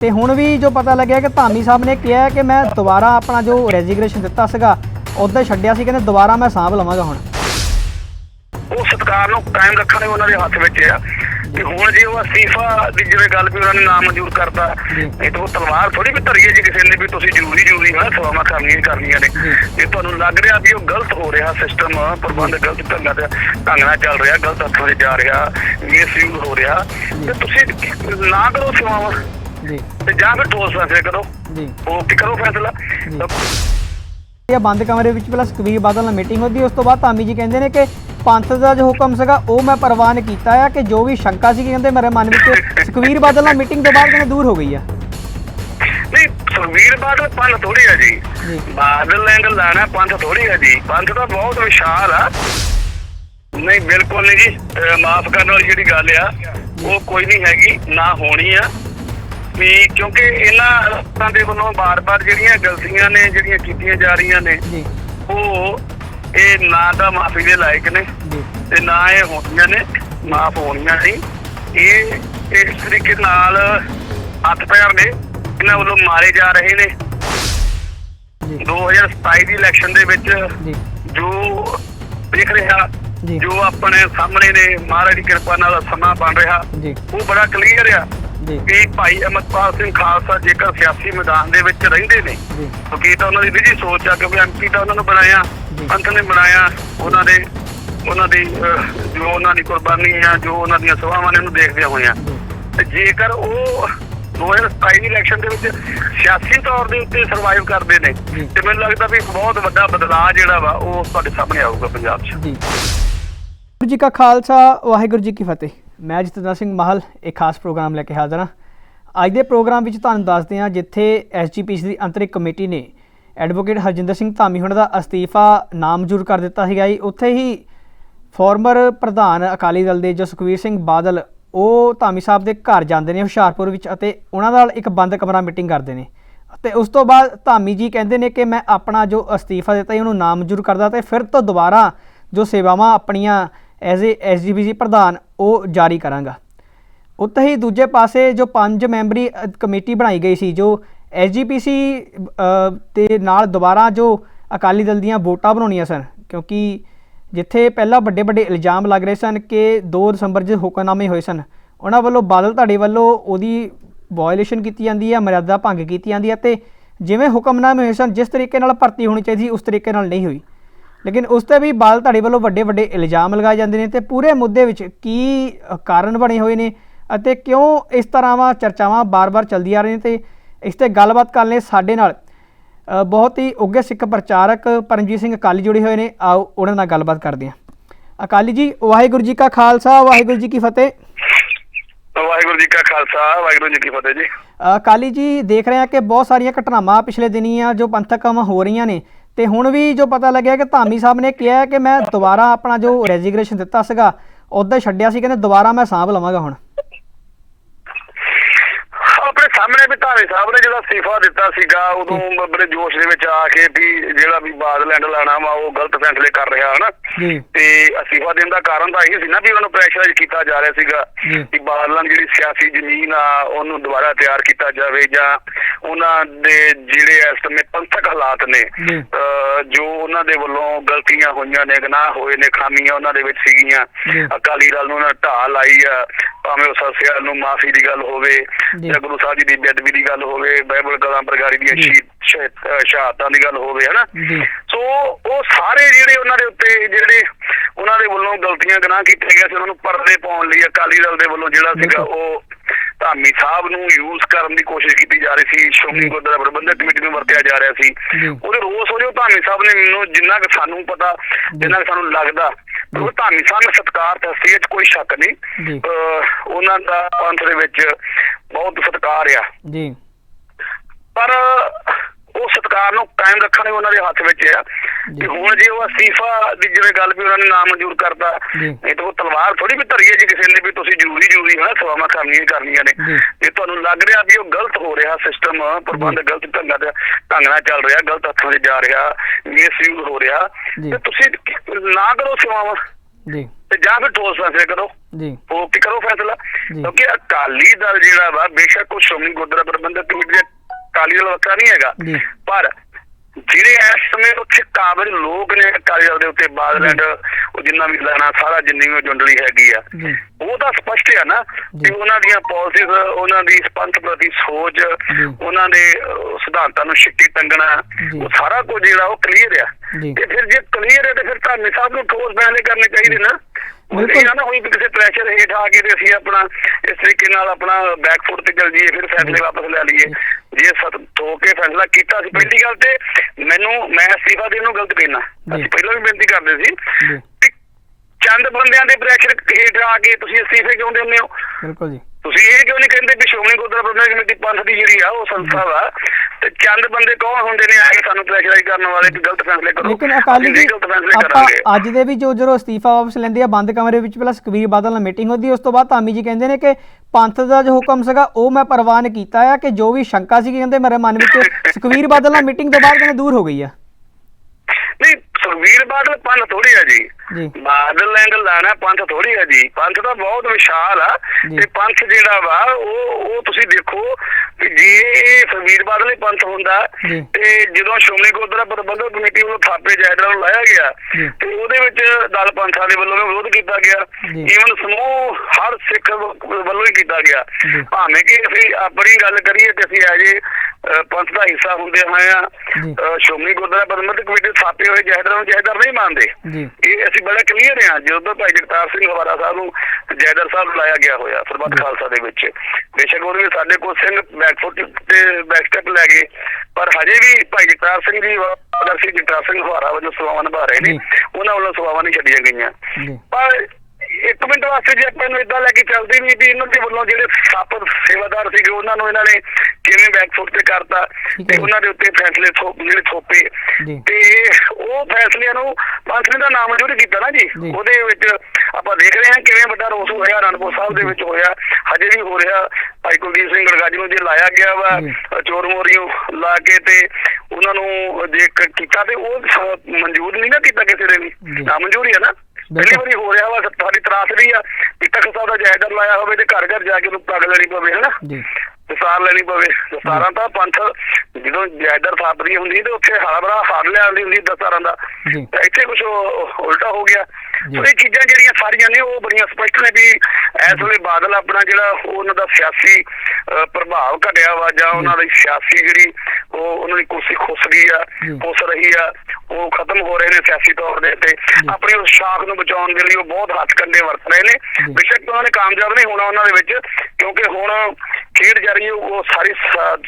ਤੇ ਹੁਣ ਵੀ ਜੋ ਪਤਾ ਲੱਗਿਆ ਕਿ ਧਾਮੀ ਸਾਹਿਬ ਨੇ ਕਿਹਾ ਕਿ ਮੈਂ ਦੁਬਾਰਾ ਆਪਣਾ ਜੋ ਰੈਜ਼ਿਗਨੇਸ਼ਨ ਦਿੱਤਾ ਸੀਗਾ ਉੱਦਾਂ ਛੱਡਿਆ ਸੀ ਕਹਿੰਦੇ ਦੁਬਾਰਾ ਮੈਂ ਸਾਂਭ ਲਵਾਂਗਾ ਹੁਣ ਉਹ ਸਤਕਾਰ ਨੂੰ ਕਾਇਮ ਰੱਖਣਾ ਉਹਨਾਂ ਦੇ ਹੱਥ ਵਿੱਚ ਆ ਕਿ ਹੁਣ ਜੇ ਉਹ ਅਸਤੀਫਾ ਦੀ ਜਿਵੇਂ ਗੱਲ ਵੀ ਉਹਨਾਂ ਨੇ ਨਾ ਮਨਜ਼ੂਰ ਕਰਤਾ। ਇਹ ਤਾਂ ਤਲਵਾਰ ਥੋੜੀ ਵੀ ਧਰੀ ਹੈ ਜੀ ਕਿਸੇ ਨੇ ਵੀ ਤੁਸੀਂ ਜ਼ਰੂਰੀ ਜ਼ਰੂਰੀ ਹੈ ਸਵਾਵਾਂ ਕਰਨੀਆਂ ਕਰਨੀਆਂ ਨੇ ਜੀ। ਜੇ ਤੁਹਾਨੂੰ ਲੱਗ ਰਿਹਾ ਵੀ ਉਹ ਗਲਤ ਹੋ ਰਿਹਾ ਸਿਸਟਮ ਪ੍ਰਬੰਧ ਗਲਤ ਢੰਗਾਂ ਤੇ ਢੰਗ ਨਾਲ ਚੱਲ ਰਿਹਾ ਗਲਤ ਹੱਥਾਂ 'ਚ ਜਾ ਰਿਹਾ ਮਿਸਯੂਜ਼ ਹੋ ਰਿਹਾ ਤੇ ਤੁਸੀਂ ਨਾ ਕਰੋ ਸੇਵਾਵਾਂ ਜੀ। ਤੇ ਜਾਂ ਫਿਰ ਠੋਸ ਫੈਸਲੇ ਕਰੋ। ਜੀ। ਉਹ ਕੀ ਕਰੋ ਫੈਸਲਾ। ਇਹ ਬੰਦ ਕਮਰੇ ਵਿੱਚ ਪਹਿਲਾਂ ਸੁਖਬੀਰ ਬਾਦਲ ਨਾਲ ਮੀਟਿੰਗ ਹੁੰਦੀ ਉਸ ਤੋਂ ਬਾਅਦ ਧਾਮੀ ਜੀ ਕਹਿੰਦੇ ਨੇ ਕਿ ਪੰਥ ਦਾ ਜੋ ਹੁਕਮ ਸੀਗਾ ਉਹ ਮੈਂ ਪ੍ਰਵਾਨ ਕੀਤਾ ਆ ਕਿ ਜੋ ਵੀ ਸ਼ੰਕਾ ਸੀ ਕਹਿੰਦੇ ਮੇਰੇ ਮਨ ਵਿੱਚ ਸੁਖਬੀਰ ਬਾਦਲ ਨਾਲ ਮੀਟਿੰਗ ਤੋਂ ਬਾਅਦ ਕਹਿੰਦੇ ਦੂਰ ਹੋ ਗਈ ਆ। ਨਹੀਂ ਸੁਖਬੀਰ ਬਾਦਲ ਪੰਥ ਥੋੜੀ ਆ ਜੀ। ਬਾਦਲ ਲੈਂਡ ਲਾਣਾ ਪੰਥ ਥੋੜੀ ਆ ਜੀ। ਪੰਥ ਤਾਂ ਬਹੁਤ ਵਿਸ਼ਾਲ ਆ। ਨਹੀਂ ਬਿਲਕੁਲ ਨਹੀਂ ਜੀ। ਮਾਫ ਕਰਨ ਵਾਲੀ ਜਿਹੜੀ ਗੱਲ ਆ ਉਹ ਕੋਈ ਨਹੀਂ ਹੈਗੀ ਨਾ ਹੋਣੀ ਆ। ਵੀ ਕਿਉਂਕਿ ਇਹਨਾਂ ਲੋਕਾਂ ਦੇ ਵੱਲੋਂ ਬਾਰ-ਬਾਰ ਜਿਹੜੀਆਂ ਗਲਤੀਆਂ ਨੇ ਜਿਹੜੀਆਂ ਕੀਤੀਆਂ ਜਾ ਰਹੀਆਂ ਨੇ ਜੀ। ਉਹ ਇਹ ਨਾ ਤਾਂ ਮਾਫੀ ਦੇ ਲਾਇਕ ਨੇ ਜੀ। ਤੇ ਨਾ ਇਹ ਹੋਣੀਆਂ ਨੇ ਮਾਫ ਹੋਣੀਆਂ ਨਹੀਂ। ਇਹ ਇਸ ਤਰੀਕੇ ਨਾਲ ਹੱਥ ਪੈਰ ਨੇ ਇਹਨਾਂ ਵੱਲੋਂ ਮਾਰੇ ਜਾ ਰਹੇ ਨੇ। ਜੀ। 2027 ਦੀ ਇਲੈਕਸ਼ਨ ਦੇ ਵਿੱਚ ਜੀ। ਜੋ ਦੇਖ ਰਿਹਾ ਜੀ। ਜੋ ਆਪਣੇ ਸਾਹਮਣੇ ਨੇ ਮਹਾਰਾਜ ਦੀ ਕਿਰਪਾ ਨਾਲ ਸਮਾਂ ਬਣ ਰਿਹਾ ਜੀ। ਉਹ ਬੜਾ ਕਲੀਅਰ ਆ। ਜੀ। ਕਿ ਭਾਈ ਅਮਰਪਾਲ ਸਿੰਘ ਖਾਲਸਾ ਜੇਕਰ ਸਿਆਸੀ ਮੈਦਾਨ ਦੇ ਵਿੱਚ ਰਹਿੰਦੇ ਨੇ ਕਿਉਂਕਿ ਤਾਂ ਉਹਨਾਂ ਦੀ ਨਿੱਜੀ ਸੋਚ ਆ ਕਿਉਂਕਿ ਐਮਪੀ ਤਾਂ ਉਹਨਾਂ ਨੂੰ ਬਣਾਇਆ। ਪੰਥ ਨੇ ਬਣਾਇਆ ਉਹਨਾਂ ਦੇ ਉਹਨਾਂ ਦੀ ਜੋ ਉਹਨਾਂ ਦੀ ਕੁਰਬਾਨੀ ਆ ਜੋ ਉਹਨਾਂ ਦੀਆਂ ਸੇਵਾਵਾਂ ਨੇ ਉਹਨੂੰ ਦੇਖਦੇ ਹੋਇਆ ਜੇਕਰ ਉਹ 2027 ਦੀ ਇਲੈਕਸ਼ਨ ਦੇ ਵਿੱਚ ਸਿਆਸੀ ਤੌਰ ਦੇ ਉੱਤੇ ਸਰਵਾਈਵ ਕਰਦੇ ਨੇ। ਤੇ ਮੈਨੂੰ ਲੱਗਦਾ ਵੀ ਬਹੁਤ ਵੱਡਾ ਬਦਲਾਅ ਜਿਹੜਾ ਵਾ ਉਹ ਤੁਹਾਡੇ ਸਾਹਮਣੇ ਆਊਗਾ ਪੰਜਾਬ 'ਚ। ਜੀ। ਜੀ ਕਾ ਖਾਲਸਾ ਵਾਹਿਗੁਰੂ ਜੀ ਕੀ ਫਤਿਹ। ਮੈਂ ਜਤਿੰਦਰ ਸਿੰਘ ਮਾਹਲ, ਇੱਕ ਖਾਸ ਪ੍ਰੋਗਰਾਮ ਲੈ ਕੇ ਹਾਜ਼ਰ ਹਾਂ। ਅੱਜ ਦੇ ਪ੍ਰੋਗਰਾਮ ਵਿੱਚ ਤੁਹਾਨੂੰ ਦੱਸਦੇ ਹਾਂ ਜਿੱਥੇ ਐਸਜੀਪੀਸੀ ਦੀ ਅੰਤਰਿਕ ਕਮੇਟੀ ਨੇ ਐਡਵੋਕੇਟ ਹਰਜਿੰਦਰ ਸਿੰਘ ਧਾਮੀ ਹੁਣ ਦਾ ਅਸਤੀਫਾ ਨਾਮਜ਼ੂਰ ਕਰ ਦਿੱਤਾ ਸੀਗਾ ਜੀ। ਉੱਥੇ ਹੀ ਫਾਰਮਰ ਪ੍ਰਧਾਨ ਅਕਾਲੀ ਦਲ ਦੇ ਜੋ ਸੁਖਵੀਰ ਸਿੰਘ ਬਾਦਲ, ਉਹ ਧਾਮੀ ਸਾਹਿਬ ਦੇ ਘਰ ਜਾਂਦੇ ਨੇ ਹੁਸ਼ਿਆਰਪੁਰ ਵਿੱਚ ਅਤੇ ਉਹਨਾਂ ਨਾਲ ਇੱਕ ਬੰਦ ਕਮਰਾ ਮੀਟਿੰਗ ਕਰਦੇ ਨੇ। ਤੇ ਉਸ ਤੋਂ ਬਾਅਦ ਧਾਮੀ ਜੀ ਕਹਿੰਦੇ ਨੇ ਕਿ ਮੈਂ ਆਪਣਾ ਜੋ ਅਸਤੀਫਾ ਦਿੱਤਾ ਸੀ ਉਹਨੂੰ ਨਾਮਜ਼ੂਰ ਕਰਦਾ ਤੇ ਫਿਰ ਤੋਂ ਦੁਬਾਰਾ ਜੋ ਸੇਵਾਵਾਂ ਆਪਣੀਆਂ ਐਜ਼ ਏ ਐਸਜੀਪੀਸੀ ਪ੍ਰਧਾਨ ਉਹ ਜਾਰੀ ਕਰਾਂਗਾ। ਉੱਥੇ ਹੀ ਦੂਜੇ ਪਾਸੇ ਜੋ ਪੰਜ ਮੈਂਬਰੀ ਅ, ਕਮੇਟੀ ਬਣਾਈ ਗਈ ਸੀ ਜੋ ਐਸਜੀਪੀਸੀ ਤੇ ਨਾਲ ਦੁਬਾਰਾ ਜੋ ਅਕਾਲੀ ਦਲ ਦੀਆਂ ਵੋਟਾਂ ਬਣਾਉਣੀਆਂ ਸਨ ਕਿਉਂਕਿ ਜਿੱਥੇ ਪਹਿਲਾਂ ਵੱਡੇ ਵੱਡੇ ਇਲਜ਼ਾਮ ਲੱਗ ਰਹੇ ਸਨ ਕਿ 2 ਦਸੰਬਰ ਦੇ ਹੁਕਮਨਾਮੇ ਹੋਏ ਸਨ ਉਹਨਾਂ ਵੱਲੋਂ ਬਾਦਲ ਧਾੜੇ ਵੱਲੋਂ ਉਹਦੀ ਵਾਇਓਲੇਸ਼ਨ ਕੀਤੀ ਜਾਂਦੀ ਹੈ ਮਰਿਆਦਾ ਭੰਗ ਕੀਤੀ ਜਾਂਦੀ ਹੈ ਤੇ ਜਿਵੇਂ ਹੁਕਮਨਾਮੇ ਹੋਏ ਸਨ ਜਿਸ ਤਰੀਕੇ ਨਾਲ ਭਰਤੀ ਹੋਣੀ ਚਾਹੀਦੀ ਸੀ, ਉਸ ਤਰੀਕੇ ਨਾਲ ਨਹੀਂ ਹੋਈ। ਲੇਕਿਨ ਉਸ ਤੇ ਵੀ ਬਾਲ ਧੜੇ ਵੱਲੋਂ ਵੱਡੇ ਵੱਡੇ ਇਲਜ਼ਾਮ ਲਗਾਏ ਜਾਂਦੇ ਨੇ ਤੇ ਪੂਰੇ ਮੁੱਦੇ ਵਿੱਚ ਕੀ ਕਾਰਨ ਬਣੇ ਹੋਏ ਨੇ ਅਤੇ ਕਿਉਂ ਇਸ ਤਰ੍ਹਾਂਵਾਂ ਚਰਚਾਵਾਂ ਬਾਰ-ਬਾਰ ਚੱਲਦੀਆਂ ਆ ਰਹੀਆਂ ਤੇ ਇਸ ਤੇ ਗੱਲਬਾਤ ਕਰਨ ਲਈ ਸਾਡੇ ਨਾਲ ਬਹੁਤ ਹੀ ਉੱਘੇ ਸਿੱਖ ਪ੍ਰਚਾਰਕ ਪਰਮਜੀਤ ਸਿੰਘ ਅਕਾਲੀ ਜੁੜੇ ਹੋਏ ਨੇ। ਆਓ ਉਹਨਾਂ ਨਾਲ ਗੱਲਬਾਤ ਕਰਦੇ ਹਾਂ। ਅਕਾਲੀ ਜੀ ਵਾਹਿਗੁਰੂ ਜੀ ਕਾ ਖਾਲਸਾ ਵਾਹਿਗੁਰੂ ਜੀ ਕੀ ਫਤਿਹ। ਵਾਹਿਗੁਰੂ ਜੀ ਕਾ ਖਾਲਸਾ ਵਾਹਿਗੁਰੂ ਜੀ ਕੀ ਫਤਿਹ ਜੀ। ਅਕਾਲੀ ਜੀ ਦੇਖ ਰਹੇ ਹਾਂ ਕਿ ਬਹੁਤ ਸਾਰੀਆਂ ਘਟਨਾਵਾਂ ਪਿਛਲੇ ਦਿਨੀ ਆ ਜੋ ਪੰਥਕ ਕੰਮ ਹੋ ਰਹੀਆਂ ਨੇ। ਤੇ ਹੁਣ ਵੀ ਜੋ ਪਤਾ ਲੱਗਿਆ ਕਿ ਧਾਮੀ ਸਾਹਿਬ ਨੇ ਕਿਹਾ ਕਿ ਮੈਂ ਦੁਬਾਰਾ ਆਪਣਾ ਜੋ ਰੈਜ਼ਿਗਨੇਸ਼ਨ ਦਿੱਤਾ ਸੀਗਾ ਉੱਦਾਂ ਛੱਡਿਆ ਸੀ, ਕਹਿੰਦੇ ਦੁਬਾਰਾ ਮੈਂ ਸਾਂਭ ਲਵਾਂਗਾ ਹੁਣ ਆਪਣੇ ਸਾਹਮਣੇ ਵੀ ਧਾਰੇ ਸਾਹਿਬ ਨੇ ਜਿਹੜਾ ਅਸਤੀਫਾ ਦਿੱਤਾ ਸੀਗਾ ਉਦੋਂ ਬੜੇ ਜੋਸ਼ ਦੇ ਵਿੱਚ ਆ ਕੇ ਵੀ ਜਿਹੜਾ ਵੀ ਬਾਦਲ ਐਂਡ ਲਾਣਾ ਵਾ ਉਹ ਗਲਤ ਫੈਸਲੇ ਕਰ ਰਿਹਾ ਹਨਾ ਤੇ ਅਸਤੀਫਾ ਦੇਣ ਦਾ ਕਾਰਨ ਤਾਂ ਇਹ ਸੀ ਨਾ ਵੀ ਉਹਨਾਂ ਨੂੰ ਪ੍ਰੈਸ਼ਰਾਈਜ਼ ਕੀਤਾ ਜਾ ਰਿਹਾ ਸੀਗਾ। ਕਿ ਬਾਦਲਾਂ ਦੀ ਜਿਹੜੀ ਸਿਆਸੀ ਜ਼ਮੀਨ ਆ ਉਹਨੂੰ ਦੁਬਾਰਾ ਤਿਆਰ ਕੀਤਾ ਜਾਵੇ ਜਾਂ ਉਹਨਾਂ ਦੇ ਜਿਹੜੇ ਇਸ ਸਮੇਂ ਪੰਥਕ ਹਾਲਾਤ ਨੇ ਜੀ। ਉਹਨਾਂ ਦੇ ਵੱਲੋਂ ਗਲਤੀਆਂ ਹੋਈਆਂ ਨੇ ਗੁਨਾਹ ਹੋਏ ਨੇ ਖਾਮੀਆਂ ਉਹਨਾਂ ਦੇ ਵਿੱਚ ਸੀਗੀਆਂ। ਅਕਾਲੀ ਦਲ ਨੂੰ ਉਹਨਾਂ ਢਾਹ ਲਾਈ ਆ ਭਾਵੇਂ ਉਹ ਸਸਿਆ ਨੂੰ ਮਾਫੀ ਦੀ ਗੱਲ ਹੋਵੇ। ਜਾਂ ਗੁਰੂ ਸਾਹਿਬ ਜੀ ਦੀ ਬੇਅਦਬੀ ਦੀ ਗੱਲ ਹੋਵੇ ਬਾਈਬਲ ਕਲਾਮ ਪ੍ਰਗਾਰੀ ਜੀ। ਅਹ ਸ਼ਹਾਦਤਾਂ ਦੀ ਗੱਲ ਹੋਵੇ ਹਨਾ ਜੀ ਸੋ ਉਹ ਸਾਰੇ ਜਿਹੜੇ ਉਹਨਾਂ ਦੇ ਉੱਤੇ ਜਿਹੜੇ ਉਹਨਾਂ ਦੇ ਵੱਲੋਂ ਗਲਤੀਆਂ ਗੁਨਾਹ ਕੀਤੇ ਗਏ ਸੀ ਉਹਨਾਂ ਨੂੰ ਪਰਦੇ ਪਾਉਣ ਲਈ ਅਕਾਲੀ ਦਲ ਦੇ ਵੱਲੋਂ ਜਿਹੜਾ ਸੀਗਾ। ਉਹ ਧਾਮੀ ਸਾਹਿਬ ਨੂੰ ਯੂਜ਼ ਕਰਨ ਦੀ ਕੋਸ਼ਿਸ਼ ਕੀਤੀ ਜਾ ਰਹੀ ਸੀ ਸ਼੍ਰੋਮਣੀ ਜੀ। ਗੁਰਦੁਆਰਾ ਪ੍ਰਬੰਧਕ ਕਮੇਟੀ ਨੂੰ ਵਰਤਿਆ ਜਾ ਰਿਹਾ ਸੀ ਜੀ। ਉਹਦੇ ਰੋਸ ਵਜੋਂ ਧਾਮੀ ਸਾਹਿਬ ਨੇ ਮੈਨੂੰ ਜਿੰਨਾ ਕਿ ਸਾਨੂੰ ਪਤਾ ਜਿੰਨਾ ਕਿ ਸਾਨੂੰ ਲੱਗਦਾ ਜੀ। ਉਹ ਧਾਮੀ ਸਾਹਿਬ ਨੇ ਸਤਕਾਰ ਤਸਦੀਕ ਚ ਕੋਈ ਸ਼ੱਕ ਨਹੀਂ। ਉਹਨਾਂ ਦਾ ਪੰਥ ਦੇ ਵਿੱਚ ਬਹੁਤ ਸਤਕਾਰ ਆ। ਜੀ। ਪਰ ਉਹ ਸਤਕਾਰ ਨੂੰ ਕਾਇਮ ਰੱਖਣਾ ਹੀ ਉਹਨਾਂ ਦੇ ਹੱਥ ਵਿੱਚ ਆ। ਕਿ ਹੁਣ ਜੇ ਉਹ ਅਸਤੀਫਾ ਦੀ ਜਿਵੇਂ ਗੱਲ ਵੀ ਉਹਨਾਂ ਨੇ ਨਾ ਮਨਜ਼ੂਰ ਕਰਤਾ। ਇਹ ਤਾਂ ਉਹ ਤਲਵਾਰ ਥੋੜੀ ਵੀ ਧਰੀ ਹੈ ਜੀ ਕਿਸੇ ਨੇ ਵੀ ਤੁਸੀਂ ਜ਼ਰੂਰੀ ਜ਼ਰੂਰੀ ਹੈ ਸਵਾਵਾਂ ਕਰਨੀਆਂ ਕਰਨੀਆਂ ਨੇ ਜੀ। ਤੁਹਾਨੂੰ ਲੱਗ ਰਿਹਾ ਵੀ ਉਹ ਗਲਤ ਹੋ ਰਿਹਾ ਸਿਸਟਮ ਪ੍ਰਬੰਧ ਗਲਤ ਢੰਗਾਂ ਤੇ ਢੰਗ ਨਾਲ ਚੱਲ ਰਿਹਾ ਗਲਤ ਹੱਥਾਂ 'ਚ ਜਾ ਰਿਹਾ ਮਿਸਯੂਜ਼ ਹੋ ਰਿਹਾ। ਤੇ ਤੁਸੀਂ ਨਾ ਕਰੋ ਸੇਵਾਵਾਂ ਜੀ ਤੇ ਜਾਂ ਫਿਰ ਠੋਸ ਫੈਸਲੇ ਕਰੋ ਜੀ ਉਹ ਕੀ ਕਰੋ ਫੈਸਲਾ। ਕਿਉਂਕਿ ਅਕਾਲੀ ਦਲ ਜਿਹੜਾ ਵਾ ਬੇਸ਼ੱਕ ਉਹ ਸ਼੍ਰੋਮਣੀ ਗੁਰਦੁਆਰਾ ਪ੍ਰਬੰਧਕ ਕਮੇਟੀ ਦੇ ਅਕਾਲੀ ਦਲ ਵੱਖਰਾ ਨਹੀਂ ਹੈਗਾ ਜੀ। ਪਰ ਜਿਹੜੇ ਇਸ ਸਮੇਂ ਉੱਥੇ ਕਾਬਲ ਲੋਕ ਨੇ ਅਕਾਲੀ ਦਲ ਦੇ ਉੱਤੇ ਬਾਦਲੈਂਡ ਉਹ ਜਿੰਨਾ ਵੀ ਲੈਣਾ ਸਾਰਾ ਜਿੰਨੀ ਵੀ ਜੁੰਡਲੀ ਹੈਗੀ ਆ ਜੀ ਉਹ ਤਾਂ ਸਪਸ਼ਟ ਹੈ ਨਾ। ਕਿ ਉਹਨਾਂ ਦੀਆਂ ਪਾਲਿਸੀਜ਼ ਉਹਨਾਂ ਦੀ ਪੰਥ ਪ੍ਰਤੀ ਸੋਚ ਜੀ। ਉਹਨਾਂ ਦੇ ਅਹ, ਸਿਧਾਂਤਾਂ ਨੂੰ ਛਿੱਕੀ ਟੰਗਣਾ ਜੀ। ਉਹ ਸਾਰਾ ਕੁਝ ਜਿਹੜਾ ਉਹ ਕਲੀਅਰ ਆ ਜੀ। ਤੇ ਫਿਰ ਜੇ ਕਲੀਅਰ ਹੈ ਤੇ ਫਿਰ ਧਾਮੀ ਸਾਹਿਬ ਨੂੰ ਠੋਸ ਫੈਸਲੇ ਕਰਨੇ ਚਾਹੀਦੇ ਨਾ ਬਿਲਕੁਲ। ਇਹ ਨਾ ਹੋਈ ਵੀ ਕਿਸੇ ਪ੍ਰੈਸ਼ਰ ਹੇਠ ਆ ਕੇ ਤੇ ਅਸੀਂ ਆਪਣਾ ਇਸ ਤਰੀਕੇ ਨਾਲ ਆਪਣਾ ਬੈਕ ਫੁੱਟ ਤੇ ਚੱਲ ਜਾਈਏ ਫਿਰ ਫੈਸਲੇ ਵਾਪਸ ਲੈ ਲਈਏ। ਜੇ ਸਤ ਧੋ ਕੇ ਫੈਸਲਾ ਕੀਤਾ ਸੀ ਪਹਿਲੀ ਗੱਲ ਤੇ ਮੈਨੂੰ ਮੈਂ ਅਸਤੀਫਾ ਦੇਣ ਨੂੰ ਗਲਤ ਕਹਿਣਾ। ਅਸੀਂ ਪਹਿਲਾਂ ਵੀ ਬੇਨਤੀ ਕਰਦੇ ਸੀ ਚੰਦ ਬੰਦਿਆਂ ਦੇ ਪ੍ਰੈਸ਼ਰ ਹੇਠ ਆ ਕੇ ਤੁਸੀਂ ਅਸਤੀਫੇ ਕਿਉਂ ਦਿੰਦੇ ਹੋ? ਬਿਲਕੁਲ ਜੀ। ਤੁਸੀਂ ਇਹ ਕਿਉਂ ਨਹੀਂ ਕਹਿੰਦੇ ਕਿ ਸ਼੍ਰੋਮਣੀ ਗੁਰਦੁਆਰਾ ਪ੍ਰਬੰਧਕ ਕਮੇਟੀ ਪੰਥ ਦੀ ਜਿਹੜੀ ਆ ਉਹ ਸੰਸਥਾ ਵਾ। ਤੇ ਚੰਦ ਬੰਦੇ ਕੌਣ ਹੁੰਦੇ ਨੇ ਆ ਕੇ ਸਾਨੂੰ ਪ੍ਰੈਸ਼ਰਾਈਜ਼ ਕਰਨ ਵਾਲੇ ਕਿ ਗਲਤ ਫੈਸਲੇ ਕਰੋ। ਲੇਕਿਨ ਅਕਾਲੀ ਜੀ ਆਪਾਂ ਅੱਜ ਦੇ ਵੀ ਜੋ ਜਦੋਂ ਅਸਤੀਫਾ ਵਾਪਸ ਲੈਂਦੇ ਆ ਬੰਦ ਕਮਰੇ ਵਿੱਚ ਪਹਿਲਾਂ ਸੁਖਬੀਰ ਬਾਦਲ ਨਾਲ ਮੀਟਿੰਗ ਹੁੰਦੀ ਉਸ ਤੋਂ ਬਾਅਦ ਧਾਮੀ ਜੀ ਕਹਿੰਦੇ ਨੇ ਕਿ ਪੰਥ ਦਾ ਜੋ ਹੁਕਮ ਸੀਗਾ ਉਹ ਮੈਂ ਪ੍ਰਵਾਨ ਕੀਤਾ ਆ ਕਿ ਜੋ ਵੀ ਸ਼ੰਕਾ ਸੀ ਕਹਿੰਦੇ ਮੇਰੇ ਮਨ ਵਿੱਚ ਸੁਖਬੀਰ ਬਾਦਲ ਨਾਲ ਮੀਟਿੰਗ ਤੋਂ ਬਾਅਦ ਕਹਿੰਦੇ ਦੂਰ ਹੋ ਗਈ ਆ। ਸੁਖਵੀਰ ਬਾਦਲ ਪੰਥ ਥੋੜੀ ਆ ਜੀ। ਬਾਦਲ ਲੈਂਡ ਲਾਣਾ ਪੰਥ ਥੋੜੀ ਆ ਜੀ। ਪੰਥ ਤਾਂ ਬਹੁਤ ਵਿਸ਼ਾਲ ਆ। ਤੇ ਪੰਥ ਜਿਹੜਾ ਵਾ ਉਹ ਉਹ ਤੁਸੀਂ ਦੇਖੋ ਜੇ ਇਹ ਸੁਖਵੀਰ ਬਾਦਲ ਹੀ ਪੰਥ ਹੁੰਦਾ ਜੀ। ਤੇ ਜਦੋਂ ਸ਼੍ਰੋਮਣੀ ਗੁਰਦੁਆਰਾ ਪ੍ਰਬੰਧਕ ਕਮੇਟੀ ਵੱਲੋਂ ਥਾਪੇ ਜਾਇਦਾਰਾਂ ਨੂੰ ਲਾਇਆ ਗਿਆ ਜੀ। ਤੇ ਉਹਦੇ ਵਿੱਚ ਦਲ ਪੰਥਾਂ ਦੇ ਵੱਲੋਂ ਵੀ ਵਿਰੋਧ ਕੀਤਾ ਗਿਆ ਜੀ। ਈਵਨ ਸਮੂਹ ਹਰ ਸਿੱਖ ਵ- ਵੱਲੋਂ ਹੀ ਕੀਤਾ ਗਿਆ ਜੀ। ਭਾਵੇਂ ਕਿ ਅਸੀਂ ਆਪਣੀ ਗੱਲ ਕਰੀਏ ਤੇ ਅਸੀਂ ਅਜੇ ਪੰਥ ਦਾ ਹਿੱਸਾ ਹੁੰਦੇ ਹੋਏ ਆ ਜੀ। ਸ਼੍ਰੋਮਣੀ ਗੁਰਦੁਆਰਾ ਪ੍ਰਬੰਧਕ ਕਮੇਟੀ ਦੇ ਥਾਪੇ ਹੋਏ ਜਾਇਦਾਰਾਂ ਨੂੰ ਜਾਇਦਾਰ ਨਹੀਂ ਮੰਨਦੇ ਜੀ ਇਹ ਅਸੀਂ ਬੜਾ ਕਲੀਅਰ ਆ ਜਦੋਂ ਤੋਂ ਭਾਈ ਜਗਤਾਰ ਸਿੰਘ ਹਵਾਰਾ ਸਾਹਿਬ ਨੂੰ ਜੈਦਰ ਸਾਹਿਬ ਲਾਇਆ ਗਿਆ ਹੋਇਆ ਸਰਬੱਤ ਖਾਲਸਾ ਦੇ ਵਿੱਚ ਬੇਸ਼ੱਕ ਵਿੱਚ ਸਾਡੇ ਕੋਲ ਸਿੰਘ ਬੈਕਫੁੱਟ ਤੇ ਬੈਕ ਸਟੈਪ ਲੈ ਗਏ। ਪਰ ਹਜੇ ਵੀ ਭਾਈ ਜਗਤਾਰ ਸਿੰਘ ਜੀ ਅਦਰ ਸਿੰਘ ਜਗਤਾਰ ਸਿੰਘ ਹਵਾਰਾ ਵਜੋਂ ਸੇਵਾਵਾਂ ਨਿਭਾ ਰਹੇ ਨੇ। ਉਹਨਾਂ ਵੱਲੋਂ ਸੇਵਾਵਾਂ ਨਹੀਂ ਛੱਡੀਆਂ ਗਈਆਂ। ਪਰ ਇੱਕ ਮਿੰਟ ਵਾਸਤੇ ਜੇ ਆਪਾਂ ਨੂੰ ਇਦਾਂ ਲੈ ਕੇ ਚੱਲਦੇ ਨਹੀਂ ਵੀ ਇਹਨਾਂ ਦੇ ਵੱਲੋਂ ਜਿਹੜੇ ਸਾਪਰ ਸੇਵਾਦਾਰ ਸੀਗੇ ਉਹਨਾਂ ਨੂੰ ਇਹਨਾਂ ਨੇ ਕਿਵੇਂ ਬੈਕਫੁੱਟ ਤੇ ਕਰਤਾ ਤੇ। ਉਹਨਾਂ ਦੇ ਉੱਤੇ ਫੈਸਲੇ ਥੋਪ ਜਿਹੜੇ ਥੋਪੇ। ਤੇ ਉਹ ਫੈਸਲਿਆਂ ਨੂੰ ਪੰਥ ਨੇ ਦਾ ਨਾਮ ਮਨਜ਼ੂਰ ਕੀਤਾ ਨਾ ਜੀ। ਉਹਦੇ ਵਿੱਚ ਆਪਾਂ ਦੇਖ ਰਹੇ ਹਾਂ ਕਿਵੇਂ ਵੱਡਾ ਰੋਸ ਹੋਇਆ ਅਨੰਦਪੁਰ ਸਾਹਿਬ ਦੇ ਵਿੱਚ ਹੋਇਆ ਹਜੇ ਵੀ ਹੋ ਰਿਹਾ ਭਾਈ ਕੁਲਦੀਪ ਸਿੰਘ ਗੜਗਾਜੀ ਨੂੰ ਜੇ ਲਾਇਆ ਗਿਆ ਵਾ। ਚੋਰ ਮੋਰੀਓ ਲਾ ਕੇ ਤੇ ਉਹਨਾਂ ਨੂੰ ਜੇ ਕੀਤਾ ਤੇ ਉਹ ਮਨਜ਼ੂਰ ਨਹੀਂ ਨਾ ਕੀਤਾ ਕਿਸੇ ਨੇ ਵੀ। ਨਾ ਮਨਜ਼ੂਰੀ ਹੈ ਨਾ ਪਹਿਲੀ ਵਾਰੀ ਹੋ ਰਿਹਾ ਵਾ ਸਾਡੀ ਤਰਾਸਦੀ ਆ ਕਿ ਤਖਤ ਸਾਹਿਬ ਦਾ ਜਾਇਦਾਰ ਲਾਇਆ ਹੋਵੇ ਤੇ ਘਰ ਘਰ ਜਾ ਕੇ ਉਹਨੂੰ ਪੱਗ ਲੈਣੀ ਪਵੇ ਹਨਾ? ਜੀ। ਦਸਤਾਰ ਲੈਣੀ ਪਵੇ। ਦਸਤਾਰਾਂ ਤਾਂ ਪੰਥ ਜਦੋਂ ਜਾਇਦਾਰ ਥਾਪਦੀ ਹੁੰਦੀ ਤੇ ਉੱਥੇ ਹਰਾ ਹਾਰ ਲਿਆਉਂਦੀ ਹੁੰਦੀ ਦਸਤਾਰਾਂ ਦਾ। ਇੱਥੇ ਕੁਝ ਉਲਟਾ ਹੋ ਗਿਆ। ਸੋ ਇਹ ਚੀਜ਼ਾਂ ਜਿਹੜੀਆਂ ਸਾਰੀਆਂ ਨੇ ਉਹ ਬੜੀਆਂ ਸਪਸ਼ਟ ਨੇ ਵੀ ਇਸ ਵੇਲੇ ਬਾਦਲ ਆਪਣਾ ਜਿਹੜਾ ਉਹ ਉਹਨਾਂ ਦਾ ਸਿਆਸੀ ਪ੍ਰਭਾਵ ਘਟਿਆ ਵਾ ਜਾਂ ਉਹਨਾਂ ਦੀ ਸਿਆਸੀ ਜਿਹੜੀ ਉਹ ਉਹਨਾਂ ਦੀ ਕੁਰਸੀ ਖੁੱਸ ਗਈ ਆ। ਖੁੱਸ ਰਹੀ ਆ। ਉਹ ਖਤਮ ਹੋ ਰਹੇ ਨੇ ਸਿਆਸੀ ਤੌਰ ਦੇ ਉੱਤੇ। ਆਪਣੀ ਉਸ ਸ਼ਾਖ ਨੂੰ ਬਚਾਉਣ ਦੇ ਲਈ ਉਹ ਬਹੁਤ ਹੱਥ ਕੰਡੇ ਵਰਤ ਰਹੇ ਨੇ। ਬੇਸ਼ੱਕ ਉਹਨਾਂ ਨੇ ਕਾਮਯਾਬ ਨਹੀਂ ਹੋਣਾ ਉਹਨਾਂ ਦੇ ਵਿੱਚ ਕਿਉਂਕਿ ਹੁਣ ਖੇਡ ਜਾਰੀ ਉਹ ਸਾਰੀ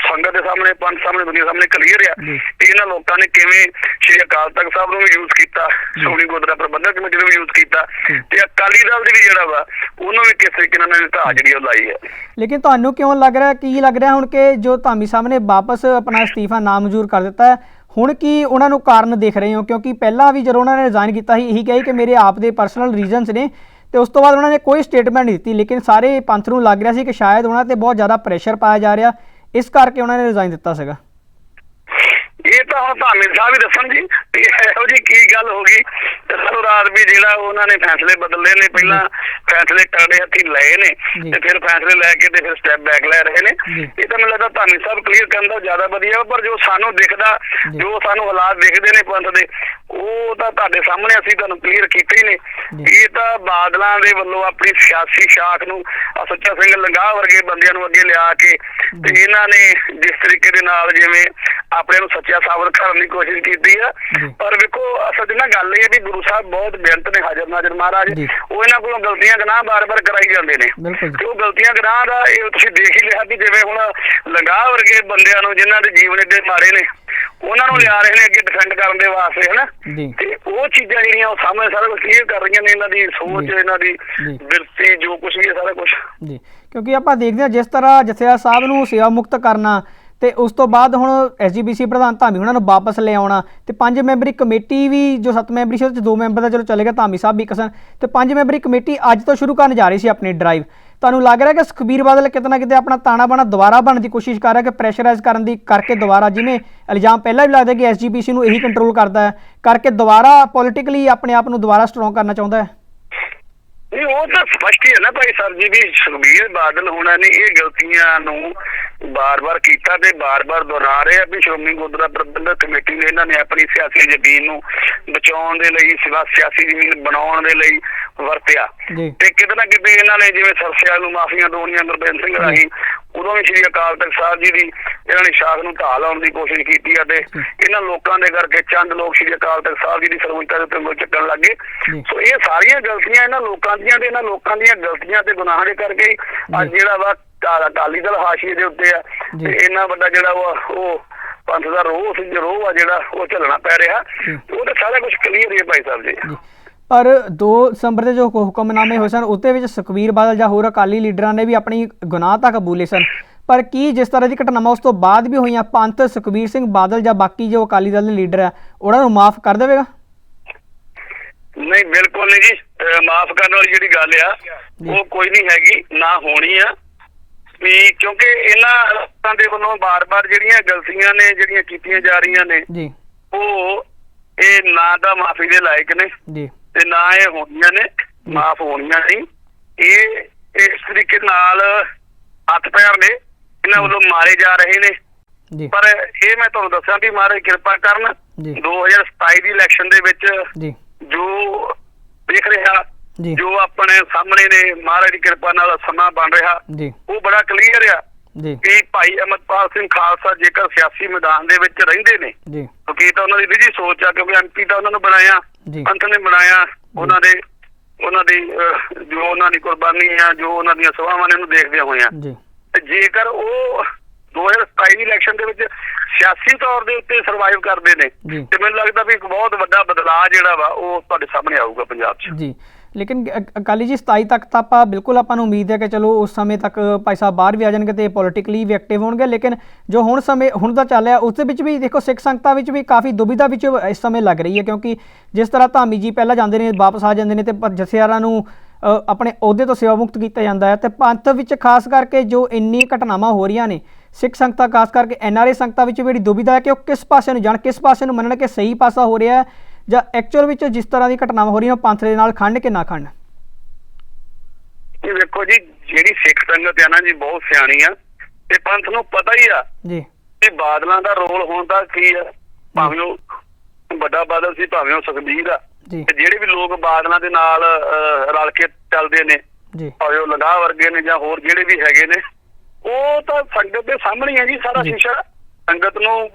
ਸੰਗਤ ਦੇ ਸਾਹਮਣੇ ਪੰਜ ਸਾਹਮਣੇ ਦੁਨੀਆ ਸਾਹਮਣੇ ਕਲੀਅਰ ਆ। ਕਿ ਇਹਨਾਂ ਲੋਕਾਂ ਨੇ ਕਿਵੇਂ ਸ਼੍ਰੀ ਅਕਾਲ ਤਖਤ ਸਾਹਿਬ ਨੂੰ ਵੀ ਯੂਜ਼ ਕੀਤਾ ਸ਼੍ਰੋਮਣੀ ਗੁਰਦੁਆਰਾ ਪ੍ਰਬੰਧਕ ਕਮੇਟੀ ਨੂੰ ਵੀ ਯੂਜ਼ ਕੀਤਾ। ਤੇ ਅਕਾਲੀ ਦਲ ਦੇ ਵੀ ਜਿਹੜਾ ਵਾ ਉਹਨੂੰ ਵੀ ਕਿਸੇ ਇਹਨਾਂ ਨੇ ਢਾਹ ਜਿਹੜੀ ਉਹ ਲਾਈ ਹੈ ਲੇਕਿਨ ਤੁਹਾਨੂੰ ਕਿਉਂ ਲੱਗ ਰਿਹਾ ਕੀ ਲੱਗ ਰਿਹਾ ਹੁਣ ਕਿ ਜੋ ਧਾਮੀ ਸਾਹਿਬ ਨੇ ਵਾਪਸ ਆਪਣਾ ਅਸਤੀਫਾ ਨਾਮਨਜ਼ੂਰ ਕਰ ਦਿੱਤਾ ਹੈ ਹੁਣ ਕੀ ਉਹਨਾਂ ਨੂੰ ਕਾਰਨ ਦੇਖ ਰਹੇ ਹੋ? ਕਿਉਂਕਿ ਪਹਿਲਾਂ ਵੀ ਜਦੋਂ ਉਹਨਾਂ ਨੇ ਰਿਜ਼ਾਈਨ ਕੀਤਾ ਸੀ, ਇਹੀ ਕਹੀ ਕਿ ਮੇਰੇ ਆਪ ਦੇ ਪਰਸਨਲ ਰੀਜ਼ਨਸ ਨੇ ਤੇ ਉਸ ਤੋਂ ਬਾਅਦ ਉਹਨਾਂ ਨੇ ਕੋਈ ਸਟੇਟਮੈਂਟ ਨਹੀਂ ਦਿੱਤੀ। ਲੇਕਿਨ ਸਾਰੇ ਪੰਥ ਨੂੰ ਲੱਗ ਰਿਹਾ ਸੀ ਕਿ ਸ਼ਾਇਦ ਉਹਨਾਂ ਤੇ ਬਹੁਤ ਜ਼ਿਆਦਾ ਪ੍ਰੈਸ਼ਰ ਪਾਇਆ ਜਾ ਰਿਹਾ। ਇਸ ਕਰਕੇ ਉਹਨਾਂ ਨੇ ਰਿਜ਼ਾਈਨ ਦਿੱਤਾ ਸੀਗਾ। ਇਹ ਤਾਂ ਹੁਣ ਧਾਮੀ ਸਾਹਿਬ ਹੀ ਦੱਸਣ ਜੀ ਇਹੋ ਜੀ ਕੀ ਗੱਲ ਹੋ ਗਈ। ਤੇ ਰਾਤ ਵੀ ਜਿਹੜਾ ਉਹਨਾਂ ਨੇ ਫੈਸਲੇ ਬਦਲੇ ਨੇ ਪਹਿਲਾਂ ਫੈਸਲੇ ਕਰਦੇ ਹੱਥੀ ਲਏ ਨੇ। ਤੇ ਫਿਰ ਫੈਸਲੇ ਲੈ ਕੇ ਤੇ ਫਿਰ ਸਟੈਪ ਬੈਕ ਲੈ ਰਹੇ ਨੇ। ਇਹ ਤਾਂ ਮੈਨੂੰ ਲੱਗਦਾ ਧਾਮੀ ਸਾਹਿਬ ਕਲੀਅਰ ਕਰਨ ਦਾ ਜ਼ਿਆਦਾ ਵਧੀਆ ਪਰ ਜੋ ਸਾਨੂੰ ਦਿਖਦਾ ਜੀ। ਸਾਨੂੰ ਹਾਲਾਤ ਦਿਖਦੇ ਨੇ ਪੰਥ ਦੇ ਉਹ ਤਾਂ ਤੁਹਾਡੇ ਸਾਹਮਣੇ ਅਸੀਂ ਤੁਹਾਨੂੰ ਕਲੀਅਰ ਕੀਤੇ ਹੀ ਨੇ। ਇਹ ਤਾਂ ਬਾਦਲਾਂ ਦੇ ਵੱਲੋਂ ਆਪਣੀ ਸਿਆਸੀ ਸ਼ਾਖ ਨੂੰ ਸੱਚਾ ਸਿੰਘ ਲੰਗਾਹ ਵਰਗੇ ਬੰਦਿਆਂ ਨੂੰ ਅੱਗੇ ਲਿਆ ਕੇ ਤੇ ਇਹਨਾਂ ਨੇ ਜਿਸ ਤਰੀਕੇ ਦੇ ਨਾਲ ਜਿਵੇਂ ਆਪਣੇ ਨੂੰ ਸੱਚਾ ਸਾਬਤ ਕਰਨ ਦੀ ਕੋਸ਼ਿਸ਼ ਕੀਤੀ ਆ। ਪਰ ਵੇਖੋ ਅਸਲ 'ਚ ਨਾ ਗੱਲ ਇਹ ਹੈ ਵੀ ਗੁਰੂ ਸਾਹਿਬ ਬਹੁਤ ਬੇਅੰਤ ਨੇ ਹਾਜ਼ਰ ਨਾਜ਼ਰ ਮਹਾਰਾਜ। ਉਹ ਇਹਨਾਂ ਕੋਲੋਂ ਗਲਤੀਆਂ ਗੁਨਾਹ ਬਾਰ-ਬਾਰ ਕਰਾਈ ਜਾਂਦੇ ਨੇ। ਤੇ ਉਹ ਗਲਤੀਆਂ ਗੁਨਾਹ ਦਾ ਇਹ ਤੁਸੀਂ ਦੇਖ ਹੀ ਲਿਆ ਵੀ ਜਿਵੇਂ ਹੁਣ ਲੰਗਾਹ ਵਰਗੇ ਬੰਦਿਆਂ ਨੂੰ ਜਿਨ੍ਹਾਂ ਦੇ ਜੀਵਨ ਏਡੇ ਮਾੜੇ ਨੇ ਉਹਨਾਂ ਨੂੰ ਲਿਆ ਰਹੇ ਨੇ ਅੱਗੇ ਡਿਫੈਂਡ ਕਰਨ ਦੇ ਵਾਸਤੇ ਹਨਾ। ਤੇ ਉਹ ਚੀਜ਼ਾਂ ਜਿਹੜੀਆਂ ਉਹ ਸਾਹਮਣੇ ਸਾਰਾ ਕੁਝ ਕਲੀਅਰ ਕਰ ਰਹੀਆਂ ਨੇ ਇਹਨਾਂ ਦੀ ਸੋਚ। ਇਹਨਾਂ ਦੀ। ਬਿਰਤੀ ਜੋ ਕੁਝ ਵੀ ਹੈ ਸਾਰਾ ਕੁਝ ਜੀ ਕਿਉਂਕਿ ਆਪਾਂ ਦੇਖਦੇ ਹਾਂ ਜਿਸ ਤਰ੍ਹਾਂ ਜਥੇਦਾਰ ਸਾਹਿਬ ਨੂੰ ਸੇਵਾ ਮੁਕਤ ਕਰਨਾ ਤੇ ਉਸ ਤੋਂ ਬਾਅਦ ਹੁਣ ਐਸਜੀਪੀਸੀ ਪ੍ਰਧਾਨ ਧਾਮੀ, ਉਹਨਾਂ ਨੂੰ ਵਾਪਸ ਲੈ ਆਉਣਾ ਤੇ ਪੰਜ ਮੈਂਬਰੀ ਕਮੇਟੀ ਵੀ, ਜੋ ਸੱਤ ਮੈਂਬਰੀ ਸੀ, ਉਹਦੇ ਚ ਦੋ ਮੈਂਬਰ ਦਾ ਚਲੋ ਚਲੇ ਧਾਮੀ ਸਾਹਿਬ ਵੀ ਇੱਕ ਸਨ, ਤੇ ਪੰਜ ਮੈਂਬਰੀ ਕਮੇਟੀ ਅੱਜ ਤੋਂ ਸ਼ੁਰੂ ਕਰਨ ਜਾ ਰਹੀ ਸੀ ਆਪਣੀ ਡਰਾਈਵ ਤੁਹਾਨੂੰ ਲੱਗ ਰਿਹਾ ਕਿ ਸੁਖਬੀਰ ਬਾਦਲ ਕਿਤੇ ਨਾ ਕਿਤੇ ਆਪਣਾ ਤਾਣਾ ਬਾਣਾ ਦੁਬਾਰਾ ਬਣਨ ਦੀ ਕੋਸ਼ਿਸ਼ ਕਰ ਰਿਹਾ ਕਿ ਪ੍ਰੈਸ਼ਰਾਈਜ਼ ਕਰਨ ਦੀ ਕਰਕੇ ਦੁਬਾਰਾ ਜਿਵੇਂ ਇਲਜ਼ਾਮ ਪਹਿਲਾਂ ਵੀ ਲੱਗਦਾ ਕਿ ਐਸਜੀਪੀਸੀ ਨੂੰ ਇਹੀ ਕੰਟਰੋਲ ਕਰਦਾ ਹੈ, ਕਰਕੇ ਦੁਬਾਰਾ ਪੋਲਿਟਿਕਲੀ ਆਪਣੇ ਆਪ ਨੂੰ ਦੁਬਾਰਾ ਸਟਰੋਂਗ ਕਰਨਾ ਚਾਹੁੰਦਾ ਹੈ? ਨਹੀਂ, ਉਹ ਤਾਂ ਸਪਸ਼ਟ ਹੀ ਹੈ ਨਾ ਭਾਈ ਸਾਹਿਬ ਜੀ ਵੀ ਸੁਖਬੀਰ ਬਾਦਲ ਹੋਣਾ ਨੇ ਇਹ ਗਲਤੀਆਂ ਨੂੰ ਬਾਰ-ਬਾਰ ਕੀਤਾ ਤੇ ਬਾਰ-ਬਾਰ ਦੁਹਰਾ ਰਹੇ ਆ ਵੀ ਸ਼੍ਰੋਮਣੀ ਗੁਰਦੁਆਰਾ ਪ੍ਰਬੰਧਕ ਕਮੇਟੀ ਨੇ ਇਹਨਾਂ ਨੇ ਆਪਣੀ ਸਿਆਸੀ ਜ਼ਮੀਨ ਨੂੰ ਬਚਾਉਣ ਦੇ ਲਈ ਸਿਵਾ ਸਿਆਸੀ ਜ਼ਮੀਨ ਬਣਾਉਣ ਦੇ ਲਈ ਵਰਤਿਆ ਤੇ ਕਿਤੇ ਨਾ ਕਿਤੇ ਇਹਨਾਂ ਨੇ ਜਿਵੇਂ ਸਰਸਿਆਂ ਨੂੰ ਮਾਫੀਆਂ ਦੋਣੀਆਂ ਗੁਰਬੇਨ ਸਿੰਘ ਰਾਹੀਂ ਉਦੋਂ ਵੀ ਸ੍ਰੀ ਅਕਾਲ ਤਖਤ ਸਾਹਿਬ ਜੀ ਦੀ ਇਹਨਾਂ ਨੇ ਸ਼ਾਖ ਨੂੰ ਢਾਹ ਲਾਉਣ ਦੀ ਕੋਸ਼ਿਸ਼ ਕੀਤੀ ਆ ਤੇ ਇਹਨਾਂ ਲੋਕਾਂ ਦੇ ਕਰਕੇ ਚੰਦ ਲੋਕ ਸ੍ਰੀ ਅਕਾਲ ਤਖਤ ਸਾਹਿਬ ਜੀ ਦੀ ਸਰਵਉੱਚਤਾ ਦੇ ਉੱਤੇ ਚੱਕਣ ਲੱਗੇ। ਸੋ ਇਹ ਸਾਰੀਆਂ ਗਲਤੀਆਂ ਇਹਨਾਂ ਲੋਕਾਂ ਦੀਆਂ ਤੇ ਇਹਨਾਂ ਲੋਕਾਂ ਦੀਆਂ ਗਲਤੀਆਂ ਤੇ ਗੁਨਾਹਾਂ ਦੇ ਕਰਕੇ ਹੀ ਅੱਜ। ਜਿਹੜਾ ਵਾ ਅਕਾ- ਅਕਾਲੀ ਦਲ ਹਾਸ਼ੀਏ ਦੇ ਉੱਤੇ ਆ। ਤੇ ਇੰਨਾ ਵੱਡਾ ਜਿਹੜਾ ਉਹ ਪੰਥ ਦਾ ਰੋਹ ਸੀ ਰੋਹ ਆ ਜਿਹੜਾ ਉਹ ਝੱਲਣਾ ਪੈ ਰਿਹਾ। ਉਹ ਤਾਂ ਸਾਰਾ ਕੁਝ ਕਲੀਅਰ ਹੈ ਭਾਈ ਸਾਹਿਬ ਜੀ ਪਰ 2 ਦਸੰਬਰ ਦੇ ਜੋ ਹੁਕਮਨਾਮੇ ਹੋਏ ਸਨ ਉੱਤੇ ਵਿੱਚ ਸੁਖਬੀਰ ਬਾਦਲ ਜਾਂ ਹੋਰ ਅਕਾਲੀ ਲੀਡਰਾਂ ਨੇ ਵੀ ਆਪਣੀ ਗੁਨਾਹ ਤਾਂ ਕਬੂਲੇ ਸਨ। ਪਰ ਕੀ ਜਿਸ ਤਰ੍ਹਾਂ ਦੀ ਘਟਨਾਵਾਂ ਉਸ ਤੋਂ ਬਾਅਦ ਵੀ ਹੋਈਆਂ ਪੰਥ ਸੁਖਬੀਰ ਸਿੰਘ ਬਾਦਲ ਜਾਂ ਬਾਕੀ ਜੋ ਅਕਾਲੀ ਦਲ ਦੇ ਲੀਡਰ ਆ ਉਹਨਾਂ ਨੂੰ ਮਾਫ ਕਰ ਦੇਵੇਗਾ? ਨਹੀਂ ਬਿਲਕੁਲ ਨਹੀਂ ਜੀ। ਮਾਫ ਕਰਨ ਵਾਲੀ ਜਿਹੜੀ ਗੱਲ ਆ ਉਹ ਕੋਈ ਨਹੀਂ ਹੈਗੀ ਨਾ ਹੋਣੀ ਆ। ਵੀ ਕਿਉਂਕਿ ਇਹਨਾਂ ਲੋਕਾਂ ਦੇ ਵੱਲੋਂ ਬਾਰ-ਬਾਰ ਜਿਹੜੀਆਂ ਗਲਤੀਆਂ ਨੇ ਜਿਹੜੀਆਂ ਕੀਤੀਆਂ ਜਾ ਰਹੀਆਂ ਨੇ ਜੀ। ਉਹ ਇਹ ਨਾ ਤਾਂ ਮਾਫੀ ਦੇ ਲਾਇਕ ਨੇ। ਜੀ। ਤੇ ਨਾ ਇਹ ਹੋਣੀਆਂ ਨੇ ਮਾਫ ਹੋਣੀਆਂ ਨਹੀਂ। ਇਹ ਇਸ ਤਰੀਕੇ ਨਾਲ ਹੱਥ ਪੈਰ ਨੇ ਇਹਨਾਂ ਵੱਲੋਂ ਮਾਰੇ ਜਾ ਰਹੇ ਨੇ। ਜੀ। ਪਰ ਇਹ ਮੈਂ ਤੁਹਾਨੂੰ ਦੱਸਾਂ ਵੀ ਮਹਾਰਾਜ ਕਿਰਪਾ ਕਰਨ ਜੀ। 2027 ਦੀ ਇਲੈਕਸ਼ਨ ਦੇ ਵਿੱਚ ਜੀ। ਜੋ ਦੇਖ ਰਿਹਾ ਜੀ। ਆਪਣੇ ਸਾਹਮਣੇ ਨੇ ਮਹਾਰਾਜ ਦੀ ਕਿਰਪਾ ਨਾਲ ਸਮਾਂ ਬਣ ਰਿਹਾ ਉਹ ਬੜਾ ਕਲੀਅਰ ਆ ਜੀ। ਕਿ ਭਾਈ ਅਮਰਪਾਲ ਸਿੰਘ ਖਾਲਸਾ ਜੇਕਰ ਸਿਆਸੀ ਮੈਦਾਨ ਦੇ ਵਿੱਚ ਰਹਿੰਦੇ ਨੇ ਜੀ। ਕਿਉਂਕਿ ਤਾਂ ਉਹਨਾਂ ਦੀ ਨਿੱਜੀ ਸੋਚ ਆ ਕਿਉਂਕਿ ਐਮਪੀ ਤਾਂ ਉਹਨਾਂ ਨੂੰ ਬਣਾਇਆ। ਜੀ। ਪੰਥ ਨੇ ਬਣਾਇਆ ਉਹਨਾਂ ਦੇ ਉਹਨਾਂ ਦੀ ਜੋ ਉਹਨਾਂ ਦੀ ਕੁਰਬਾਨੀ ਆ ਜੋ ਉਹਨਾਂ ਦੀਆਂ ਸਵਾਵਾਂ ਨੇ ਉਹਨੂੰ ਦੇਖਦੇ ਹੋਏ ਆ ਜੀ। ਤੇ ਜੇਕਰ ਉਹ 2027 ਦੀ ਇਲੈਕਸ਼ਨ ਦੇ ਵਿੱਚ ਸਿਆਸੀ ਤੌਰ ਦੇ ਉੱਤੇ ਸਰਵਾਈਵ ਕਰਦੇ ਨੇ। ਤੇ ਮੈਨੂੰ ਲੱਗਦਾ ਵੀ ਇੱਕ ਬਹੁਤ ਵੱਡਾ ਬਦਲਾਅ ਜਿਹੜਾ ਵਾ ਉਹ ਤੁਹਾਡੇ ਸਾਹਮਣੇ ਆਊਗਾ ਪੰਜਾਬ 'ਚ। ਜੀ। ਲੇਕਿਨ ਅਕਾਲੀ ਜੀ 27 ਤੱਕ ਤਾਂ ਆਪਾਂ ਬਿਲਕੁਲ ਆਪਾਂ ਨੂੰ ਉਮੀਦ ਹੈ ਕਿ ਚਲੋ ਉਸ ਸਮੇਂ ਤੱਕ ਭਾਈ ਸਾਹਿਬ ਬਾਹਰ ਵੀ ਆ ਜਾਣਗੇ ਤੇ ਪੋਲਿਟਿਕਲੀ ਵੀ ਐਕਟਿਵ ਹੋਣਗੇ, ਲੇਕਿਨ ਜੋ ਹੁਣ ਸਮੇਂ, ਹੁਣ ਦਾ ਚੱਲ ਰਿਹਾ, ਉਸ ਦੇ ਵਿੱਚ ਵੀ ਦੇਖੋ ਸਿੱਖ ਸੰਗਤਾਂ ਵਿੱਚ ਵੀ ਕਾਫੀ ਦੁਬਿਧਾ ਵਿੱਚ ਇਸ ਸਮੇਂ ਲੱਗ ਰਹੀ ਹੈ, ਕਿਉਂਕਿ ਜਿਸ ਤਰ੍ਹਾਂ ਧਾਮੀ ਜੀ ਪਹਿਲਾਂ ਜਾਂਦੇ ਨੇ, ਵਾਪਸ ਆ ਜਾਂਦੇ ਨੇ ਤੇ ਪਰ ਜਥੇਦਾਰਾਂ ਨੂੰ ਆਪਣੇ ਅਹੁਦੇ ਤੋਂ ਸੇਵਾ ਮੁਕਤ ਕੀਤਾ ਜਾਂਦਾ ਹੈ ਤੇ ਪੰਥ ਵਿੱਚ ਖਾਸ ਕਰਕੇ ਜੋ ਇੰਨੀ ਘਟਨਾਵਾਂ ਹੋ ਰਹੀਆਂ ਨੇ, ਸਿੱਖ ਸੰਗਤਾਂ ਖਾਸ ਕਰਕੇ ਐਨਆਰਏ ਸੰਗਤਾਂ ਵਿੱਚ ਵੀ ਜਿਹੜੀ ਦੁਬਿਧਾ ਹੈ ਕਿ ਉਹ ਕਿਸ ਪਾਸੇ ਨੂੰ ਜਾਣ, ਕਿਸ ਪਾਸੇ ਨੂੰ ਮੰਨਣ ਕਿ ਸਹੀ ਪਾਸਾ ਹੋ ਰਿਹਾ ਹੈ ਜਾਂ ਐਕਚੁਅਲ ਵਿੱਚ ਜਿਸ ਤਰ੍ਹਾਂ ਦੀ ਘਟਨਾਵਾਂ ਹੋ ਰਹੀਆਂ ਪੰਥ ਦੇ ਨਾਲ ਖੰਡ ਕੇ ਨਾ ਖੰਡ? ਇਹ ਵੇਖੋ ਜੀ ਜਿਹੜੀ ਸਿੱਖ ਸੰਗਤ ਆ ਨਾ ਜੀ ਬਹੁਤ ਸਿਆਣੀ ਆ। ਤੇ ਪੰਥ ਨੂੰ ਪਤਾ ਹੀ ਆ ਜੀ। ਕਿ ਬਾਦਲਾਂ ਦਾ ਰੋਲ ਹੋਣ ਦਾ ਕੀ ਆ। ਭਾਵੇਂ ਉਹ ਵੱਡਾ ਬਾਦਲ ਸੀ ਭਾਵੇਂ ਉਹ ਸੁਖਬੀਰ ਆ। ਤੇ ਜਿਹੜੇ ਵੀ ਲੋਕ ਬਾਦਲਾਂ ਦੇ ਨਾਲ ਰਲ ਕੇ ਚੱਲਦੇ ਨੇ ਜੀ। ਭਾਵੇਂ ਉਹ ਲਗਾ ਵਰਗੇ ਨੇ ਜਾਂ ਹੋਰ ਜਿਹੜੇ ਵੀ ਹੈਗੇ ਨੇ ਉਹ ਤਾਂ ਸੰਗਤ ਦੇ ਸਾਹਮਣੇ ਹੈ ਜੀ ਸਾਰਾ। ਸ਼ੀਸ਼ਾ। ਸੰਗਤ ਨੂੰ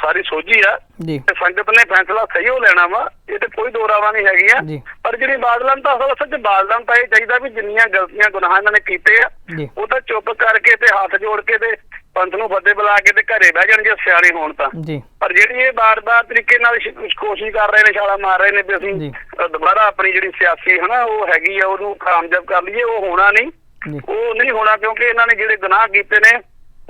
ਸਾਰੀ ਸੋਝੀ ਆ ਤੇ ਸੰਗਤ ਨੇ ਫੈਸਲਾ ਸਹੀ ਹੋ ਲੈਣਾ ਵਾ ਇਹ ਤੇ ਕੋਈ ਦੋਰਾਵਾ ਨਹੀਂ ਹੈਗੀ ਆ ਜੀ। ਪਰ ਜਿਹੜੀ ਬਾਦਲਾਂ ਤਾਂ ਅਸਲ ਅਸਲ ਚ ਬਾਦਲਾਂ ਤਾਂ ਇਹ ਚਾਹੀਦਾ ਵੀ ਜਿੰਨੀਆਂ ਗਲਤੀਆਂ ਗੁਨਾਹ ਇਹਨਾਂ ਨੇ ਕੀਤੇ ਆ ਉਹ ਤਾਂ ਚੁੱਪ ਕਰਕੇ ਤੇ ਹੱਥ ਜੋੜ ਕੇ ਤੇ ਪੰਥ ਨੂੰ ਫਤਿਹ ਬੁਲਾ ਕੇ ਤੇ ਘਰੇ ਬਹਿ ਜਾਣ ਜੇ ਸਿਆਣੇ ਹੋਣ ਤਾਂ। ਪਰ ਜਿਹੜੀ ਇਹ ਬਾਰ-ਬਾਰ ਤਰੀਕੇ ਨਾਲ ਕੋਸ਼ਿਸ਼ ਕਰ ਰਹੇ ਨੇ ਛਾਲਾ ਮਾਰ ਰਹੇ ਨੇ ਵੀ ਅਸੀਂ ਦੁਬਾਰਾ ਆਪਣੀ ਜਿਹੜੀ ਸਿਆਸੀ ਹਨਾ ਉਹ ਹੈਗੀ ਆ ਉਹਨੂੰ ਕਾਮਯਾਬ ਕਰ ਲਈਏ ਉਹ ਹੋਣਾ ਨਹੀਂ। ਉਹ ਨਹੀਂ ਹੋਣਾ ਕਿਉਂਕਿ ਇਹਨਾਂ ਨੇ ਜਿਹੜੇ ਗੁਨਾਹ ਕੀਤੇ ਨੇ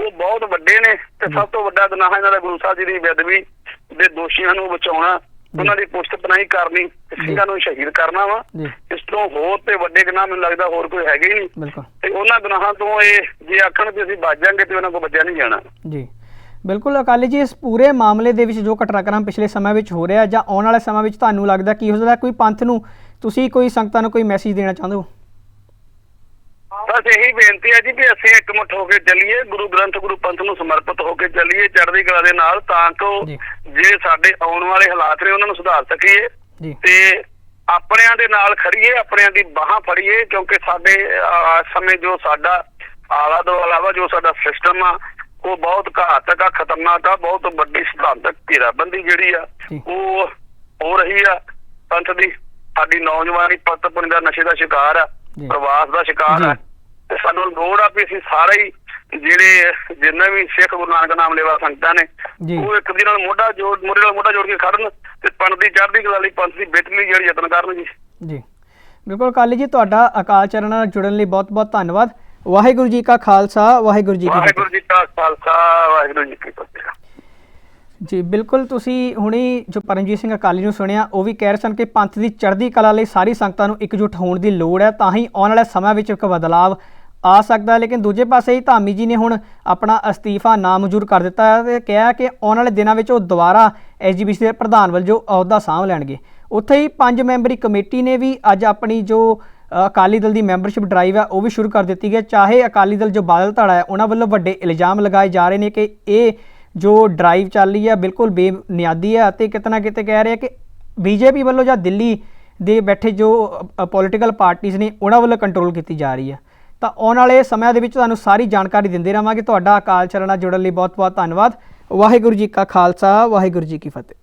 ਉਹ ਬਹੁਤ ਵੱਡੇ ਨੇ ਤੇ ਸਭ ਤੋਂ ਵੱਡਾ ਗੁਨਾਹ ਇਹਨਾਂ ਦਾ ਗੁਰੂ ਸਾਹਿਬ ਜੀ ਦੀ ਬੇਅਦਬੀ ਦੇ ਦੋਸ਼ੀਆਂ ਨੂੰ ਬਚਾਉਣਾ ਉਹਨਾਂ ਦੀ ਪੁਸ਼ਤ ਪਨਾਹੀ ਕਰਨੀ ਤੇ ਸਿੰਘਾਂ ਨੂੰ ਸ਼ਹੀਦ ਕਰਨਾ ਵਾ। ਇਸ ਤੋਂ ਹੋਰ ਤੇ ਵੱਡੇ ਗੁਨਾਹ ਮੈਨੂੰ ਲੱਗਦਾ ਹੋਰ ਕੋਈ ਹੈਗੇ ਹੀ ਨਹੀਂ। ਤੇ ਉਹਨਾਂ ਗੁਨਾਹਾਂ ਤੋਂ ਇਹ ਜੇ ਆਖਣ ਵੀ ਅਸੀਂ ਬਚ ਜਾਾਂਗੇ ਤੇ ਉਹਨਾਂ ਕੋਲ ਬਚਿਆ ਨਹੀਂ ਜਾਣਾ। ਜੀ। ਬਿਲਕੁਲ ਅਕਾਲੀ ਜੀ ਇਸ ਪੂਰੇ ਮਾਮਲੇ ਦੇ ਵਿੱਚ ਜੋ ਘਟਨਾਕ੍ਰਮ ਪਿਛਲੇ ਸਮੇਂ ਵਿੱਚ ਹੋ ਰਿਹਾ ਜਾਂ ਆਉਣ ਵਾਲੇ ਸਮੇਂ ਵਿੱਚ ਤੁਹਾਨੂੰ ਲੱਗਦਾ ਕੀ ਹੋ ਸਕਦਾ ਕੋਈ ਪੰਥ ਨੂੰ ਤੁਸੀਂ ਕੋਈ ਸੰਗਤਾਂ ਨੂੰ ਕੋਈ ਮੈਸੇਜ ਦੇਣਾ ਚਾਹੁੰਦੇ ਹੋ? ਬਸ ਇਹੀ ਬੇਨਤੀ ਹੈ ਜੀ ਕਿ ਅਸੀਂ ਇਕਮੁੱਠ ਹੋ ਕੇ ਚੱਲੀਏ ਗੁਰੂ ਗ੍ਰੰਥ ਗੁਰੂ ਪੰਥ ਨੂੰ ਸਮਰਪਿਤ ਹੋ ਕੇ ਚੱਲੀਏ ਚੜ੍ਹਦੀ ਕਲਾ ਦੇ ਨਾਲ ਤਾਂ ਕਿ ਜੀ। ਸਾਡੇ ਆਉਣ ਵਾਲੇ ਹਾਲਾਤ ਨੇ ਉਹਨਾਂ ਨੂੰ ਸੁਧਾਰ ਸਕੀਏ ਤੇ ਆਪਣਿਆਂ ਦੇ ਨਾਲ ਖੜੀਏ ਆਪਣਿਆਂ ਦੀ ਬਾਹਾਂ ਫੜੀਏ ਕਿਉਂਕਿ ਸਾਡੇ ਸਮੇਂ ਜੋ ਸਾਡਾ ਆਲਾ ਦੁਆਲਾ ਵਾ ਜੋ ਸਾਡਾ ਸਿਸਟਮ ਆ ਉਹ ਬਹੁਤ ਘਾਤਕ ਆ ਖਤਰਨਾਕ ਆ ਬਹੁਤ ਵੱਡੀ ਸਿਧਾਂਤਕ ਘੇਰਾਬੰਦੀ ਜਿਹੜੀ ਆ। ਉਹ ਹੋ ਰਹੀ ਆ ਪੰਥ ਦੀ ਸਾਡੀ ਨੌਜਵਾਨੀ ਪਤਪੁਰ ਦਾ ਨਸ਼ੇ ਦਾ ਸ਼ਿਕਾਰ ਆ। ਪ੍ਰਵਾਸ ਦਾ ਸ਼ਿਕਾਰ ਆ। ਤੇ ਸਾਨੂੰ ਲੋੜ ਆ ਵੀ ਅਸੀਂ ਸਾਰੇ ਹੀ ਜਿਹੜੇ ਜਿੰਨੇ ਵੀ ਸਿੱਖ ਗੁਰੂ ਨਾਨਕ ਨਾਮ ਲੈਵਾ ਸੰਗਤਾਂ ਨੇ। ਉਹ ਇੱਕ ਦੂਜੇ ਨਾਲ ਮੋਢਾ ਜੋੜ ਮੋਢੇ ਨਾਲ ਮੋਢਾ ਜੋੜ ਕੇ ਖੜਨ ਤੇ ਪੰਥ ਦੀ ਚੜ੍ਹਦੀ ਕਲਾ ਲਈ ਪੰਥ ਦੀ ਬਿਹਤਰੀ ਜਿਹੜੀ ਯਤਨ ਕਰਨ ਜੀ। ਜੀ। ਬਿਲਕੁਲ ਅਕਾਲੀ ਜੀ ਤੁਹਾਡਾ ਅਕਾਲ ਚਰਨ ਨਾਲ ਜੁੜਨ ਲਈ ਬਹੁਤ ਬਹੁਤ ਧੰਨਵਾਦ। ਵਾਹਿਗੁਰੂ ਜੀ ਕਾ ਖਾਲਸਾ ਵਾਹਿਗੁਰੂ ਜੀ ਕੀ ਫਤਿਹ। ਵਾਹਿਗੁਰੂ ਜੀ ਕਾ ਖਾਲਸਾ ਵਾਹਿਗੁਰੂ ਜੀ ਕੀ ਫਤਿਹ। ਜੀ ਬਿਲਕੁਲ ਤੁਸੀਂ ਹੁਣੀ ਜੋ ਪਰਮਜੀਤ ਸਿੰਘ ਅਕਾਲੀ ਨੂੰ ਸੁਣਿਆ ਉਹ ਵੀ ਕਹਿ ਰਹੇ ਸਨ ਕਿ ਪੰਥ ਦੀ ਚੜ੍ਹਦੀ ਕਲਾ ਲਈ ਸਾਰੀ ਸੰਗਤਾਂ ਨੂੰ ਇਕਜੁੱਟ ਹੋਣ ਦੀ ਲੋੜ ਹੈ ਤਾਂ ਹੀ ਆਉਣ ਵਾਲੇ ਸਮੇਂ ਵਿੱਚ ਇੱਕ ਬਦਲਾਵ ਆ ਸਕਦਾ, ਲੇਕਿਨ ਦੂਜੇ ਪਾਸੇ ਹੀ ਧਾਮੀ ਜੀ ਨੇ ਹੁਣ ਆਪਣਾ ਅਸਤੀਫਾ ਨਾਮਨਜ਼ੂਰ ਕਰ ਦਿੱਤਾ ਹੈ ਤੇ ਕਿਹਾ ਕਿ ਆਉਣ ਵਾਲੇ ਦਿਨਾਂ ਵਿੱਚ ਉਹ ਦੁਬਾਰਾ ਐਸਜੀਪੀਸੀ ਦੇ ਪ੍ਰਧਾਨ ਵਜੋਂ ਅਹੁਦਾ ਸਾਂਭ ਲੈਣਗੇ ਉੱਥੇ ਹੀ ਪੰਜ ਮੈਂਬਰੀ ਕਮੇਟੀ ਨੇ ਵੀ ਅੱਜ ਆਪਣੀ ਜੋ ਅਕਾਲੀ ਦਲ ਦੀ ਮੈਂਬਰਸ਼ਿਪ ਡਰਾਈਵ ਹੈ, ਉਹ ਵੀ ਸ਼ੁਰੂ ਕਰ ਦਿੱਤੀ ਗਈ ਹੈ। ਚਾਹੇ ਅਕਾਲੀ ਦਲ ਜੋ ਬਾਦਲ ਧੜਾ ਹੈ, ਉਹਨਾਂ ਵੱਲੋਂ ਵੱਡੇ ਇਲਜ਼ਾਮ ਲਗਾਏ ਜਾ ਰਹੇ ਨੇ ਕਿ ਇਹ ਜੋ ਡਰਾਈਵ ਚੱਲ ਰਹੀ ਹੈ, ਬਿਲਕੁਲ ਬੇਬੁਨਿਆਦੀ ਹੈ ਅਤੇ ਕਿਤੇ ਨਾ ਕਿਤੇ ਕਹਿ ਰਹੇ ਆ ਕਿ ਬੀਜੇਪੀ ਵੱਲੋਂ ਜਾਂ ਦਿੱਲੀ ਦੇ ਬੈਠੇ ਜੋ ਪੋਲੀਟੀਕਲ ਪਾਰਟੀਆਂ ਨੇ, ਉਹਨਾਂ ਵੱਲੋਂ ਕੰਟਰੋਲ ਕੀਤੀ ਜਾ ਰਹੀ ਹੈ ਤਾਂ ਆਉਣ ਵਾਲੇ ਸਮਿਆਂ ਦੇ ਵਿੱਚ ਤੁਹਾਨੂੰ ਸਾਰੀ ਜਾਣਕਾਰੀ ਦਿੰਦੇ ਰਹਾਂਗੇ। ਤੁਹਾਡਾ ਅਕਾਲ ਚਰਨ ਨਾਲ ਜੁੜਨ ਲਈ ਬਹੁਤ ਬਹੁਤ ਧੰਨਵਾਦ। ਵਾਹਿਗੁਰੂ ਜੀ ਕਾ ਖਾਲਸਾ, ਵਾਹਿਗੁਰੂ ਜੀ ਕੀ ਫਤਿਹ।